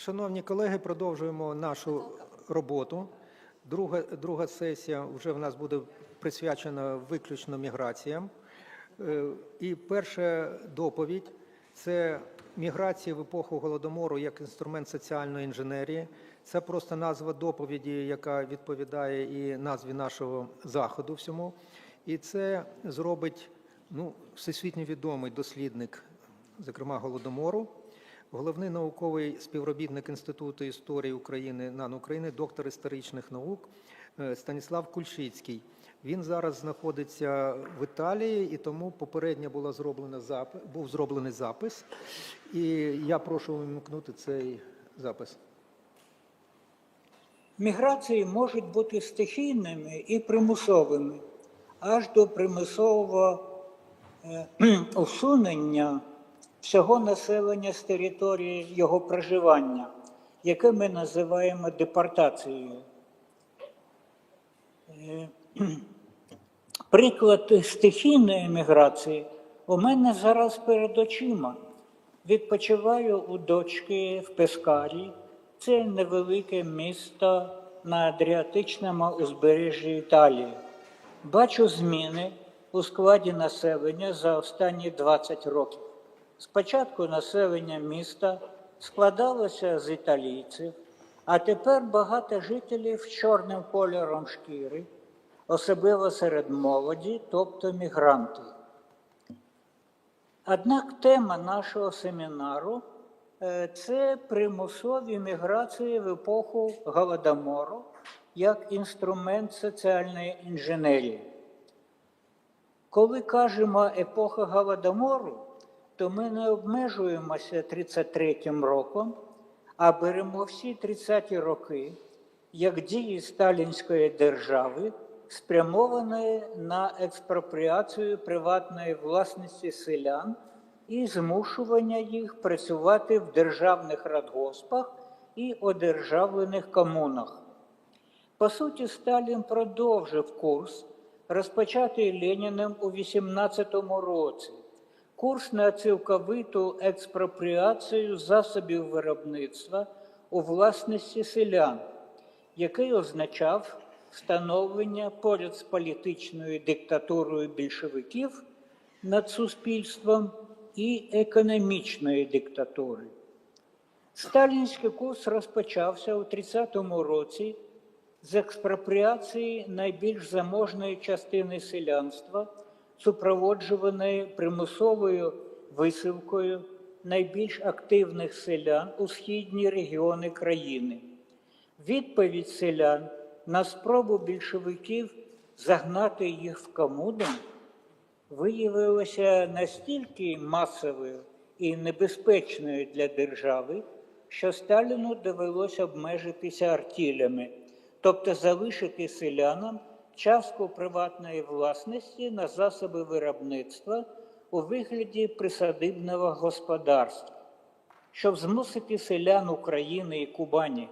Шановні колеги, продовжуємо нашу роботу. Друга, друга сесія вже в нас буде присвячена виключно міграціям. Е, І перша доповідь це міграція в епоху голодомору як інструмент соціальної інженерії. Це просто назва доповіді, яка відповідає і назві нашого заходу всьому. І це зробить ну, всесвітньо відомий дослідник, зокрема голодомору, головний науковий співробітник Інституту історії України НАН України, доктор історичних наук е, Станіслав Кульшицький. Він зараз знаходиться в Італії, і тому попередньо була зроблена запис, був зроблений запис. І я прошу вимкнути цей запис. Міграції можуть бути стихійними і примусовими, аж до примусового е, усунення всього населення з території його проживання, яке ми називаємо депортацією. Е, Приклад стихійної міграції у мене зараз перед очима. Відпочиваю у дочки в Пескарі. Це невелике місто на Адріатичному узбережжі Італії. Бачу зміни у складі населення за останні 20 років. Спочатку населення міста складалося з італійців, а тепер багато жителів з чорним кольором шкіри, особливо серед молоді, тобто мігранти. Однак тема нашого семінару е, це примусові міграції в епоху Голодомору як інструмент соціальної інженерії. Коли кажемо епоха Голодомору, то ми не обмежуємося 33-м роком, а беремо всі 30-ті роки як дії сталінської держави, спрямованої на експропріацію приватної власності селян і змушування їх працювати в державних радгоспах і одержавлених комунах. По суті, Сталін продовжив курс, розпочатий Леніним у 18-му році, курс на цілковиту експропріацію засобів виробництва у власності селян, який означав встановлення поряд з політичною диктатурою більшовиків над суспільством і економічної диктатури. Сталінський курс розпочався у 30-му році з експропріації найбільш заможної частини селянства, супроводжуваної примусовою висилкою найбільш активних селян у східні регіони країни. Відповідь селян на спробу більшовиків загнати їх в комуну виявилася настільки масовою і небезпечною для держави, що Сталіну довелося обмежитися артілями, тобто залишити селянам частку приватної власності на засоби виробництва у вигляді присадибного господарства. Щоб змусити селян України і Кубані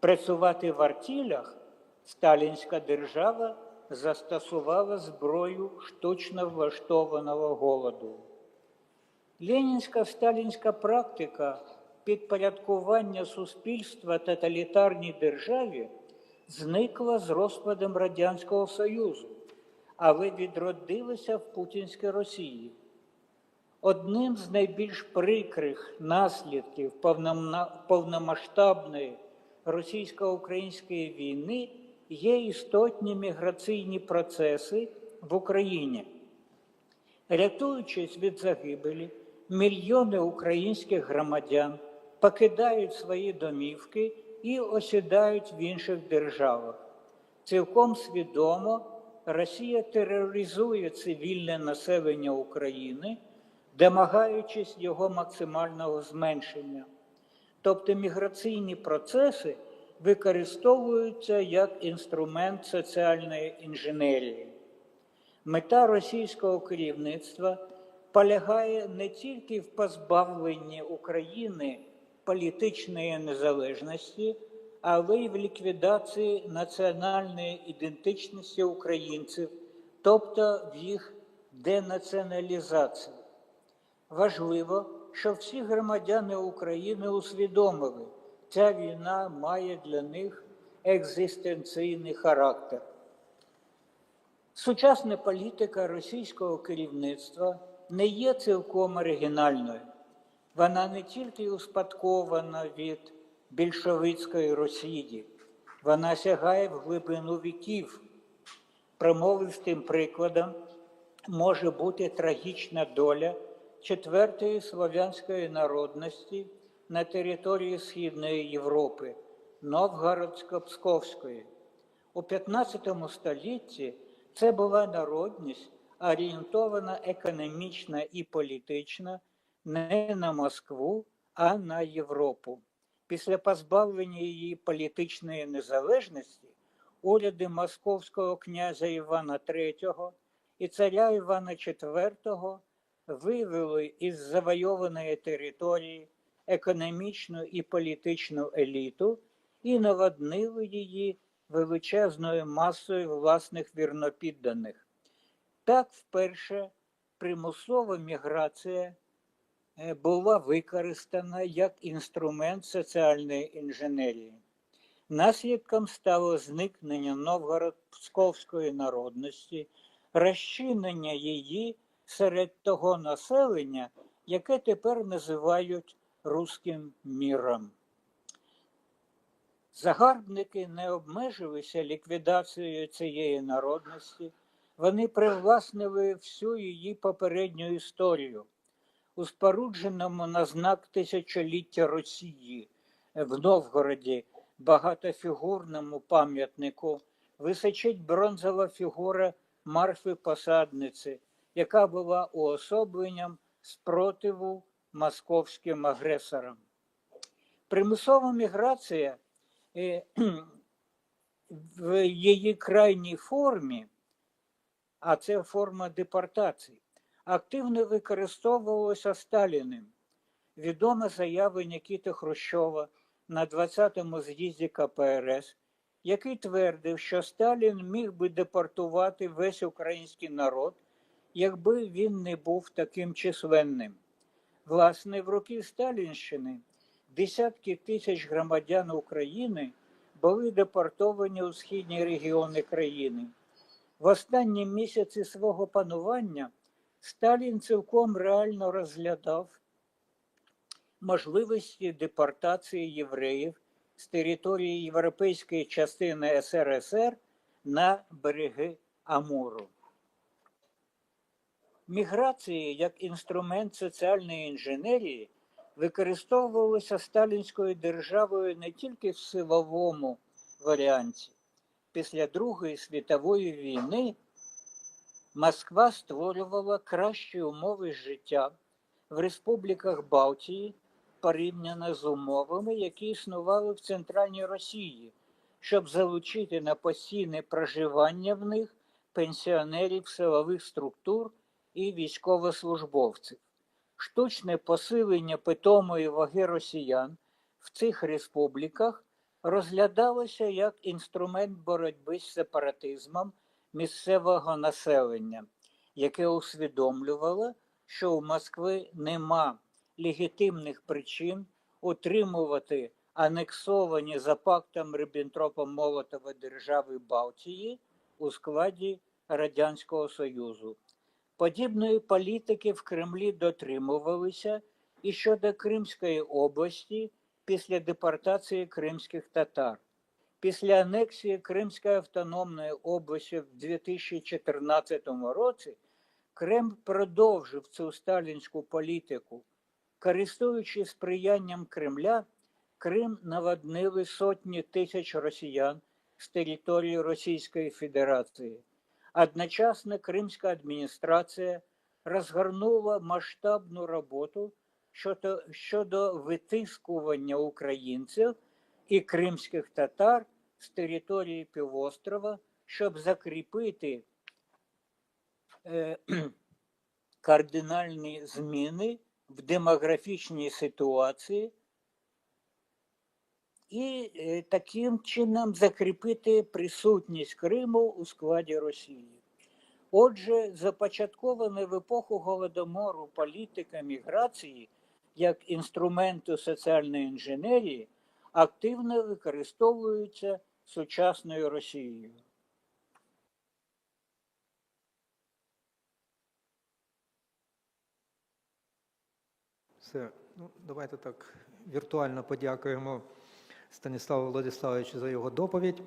працювати в артілях, сталінська держава застосувала зброю штучно влаштованого голоду. Ленінська сталінська практика підпорядкування суспільства тоталітарній державі зникла з розпадом Радянського Союзу, але відродилася в Путінській Росії. Одним з найбільш прикрих наслідків повномасштабної російсько-української війни є істотні міграційні процеси в Україні. Рятуючись від загибелі, мільйони українських громадян покидають свої домівки і осідають в інших державах. Цілком свідомо Росія тероризує цивільне населення України, домагаючись його максимального зменшення. Тобто міграційні процеси використовуються як інструмент соціальної інженерії. Мета російського керівництва полягає не тільки в позбавленні України політичної незалежності, але й в ліквідації національної ідентичності українців, тобто в їх денаціоналізації. Важливо, щоб всі громадяни України усвідомили, ця війна має для них екзистенційний характер. Сучасна політика російського керівництва не є цілком оригінальною. Вона не тільки успадкована від більшовицької Росії, вона сягає в глибину віків. Промовистим прикладом може бути трагічна доля четвертої слов'янської народності на території Східної Європи Новгородсько-Псковської. У 15 столітті це була народність, орієнтована економічно і політично не на Москву, а на Європу. Після позбавлення її політичної незалежності уряди московського князя Івана III і царя Івана IV вивели із завойованої території економічну і політичну еліту і наводнили її величезною масою власних вірнопідданих. Так вперше примусова міграція була використана як інструмент соціальної інженерії. Наслідком стало зникнення новгород-псковської народності, розчинення її серед того населення, яке тепер називають руським міром. Загарбники не обмежилися ліквідацією цієї народності, вони привласнили всю її попередню історію. У спорудженому на знак тисячоліття Росії в Новгороді багатофігурному пам'ятнику височить бронзова фігура Марфи Посадниці, яка була уособленням спротиву московським агресорам. Примусова міграція е, в її крайній формі, а це форма депортації, активно використовувалася Сталіним. Відома заява Нікіти Хрущова на 20-му з'їзді КПРС, який твердив, що Сталін міг би депортувати весь український народ, якби він не був таким численним. Власне, в роки Сталінщини десятки тисяч громадян України були депортовані у східні регіони країни. В останні місяці свого панування Сталін цілком реально розглядав можливості депортації євреїв з території європейської частини СРСР на береги Амуру. Міграції як інструмент соціальної інженерії використовувалися сталінською державою не тільки в силовому варіанті. Після Другої світової війни Москва створювала кращі умови життя в республіках Балтії порівняно з умовами, які існували в Центральній Росії, щоб залучити на постійне проживання в них пенсіонерів силових структур і військовослужбовців. Штучне посилення питомої ваги росіян в цих республіках розглядалося як інструмент боротьби з сепаратизмом місцевого населення, яке усвідомлювало, що у Москви нема легітимних причин утримувати анексовані за пактом Риббентропа Молотова держави Балтії у складі Радянського Союзу. Подібної політики в Кремлі дотримувалися і щодо Кримської області після депортації кримських татар. Після анексії Кримської автономної області в 2014 році Кремль продовжив цю сталінську політику. Користуючись сприянням Кремля, Крим наводнили сотні тисяч росіян з території Російської Федерації. Одночасно Кримська адміністрація розгорнула масштабну роботу щодо, щодо витискування українців і кримських татар з території півострова, щоб закріпити е, кардинальні зміни в демографічній ситуації і е, таким чином закріпити присутність Криму у складі Росії. Отже, започаткована в епоху Голодомору політика міграції як інструменту соціальної інженерії активно використовуються сучасною Росією. Все. Ну, давайте так віртуально подякуємо Станіславу Владиславовичу за його доповідь.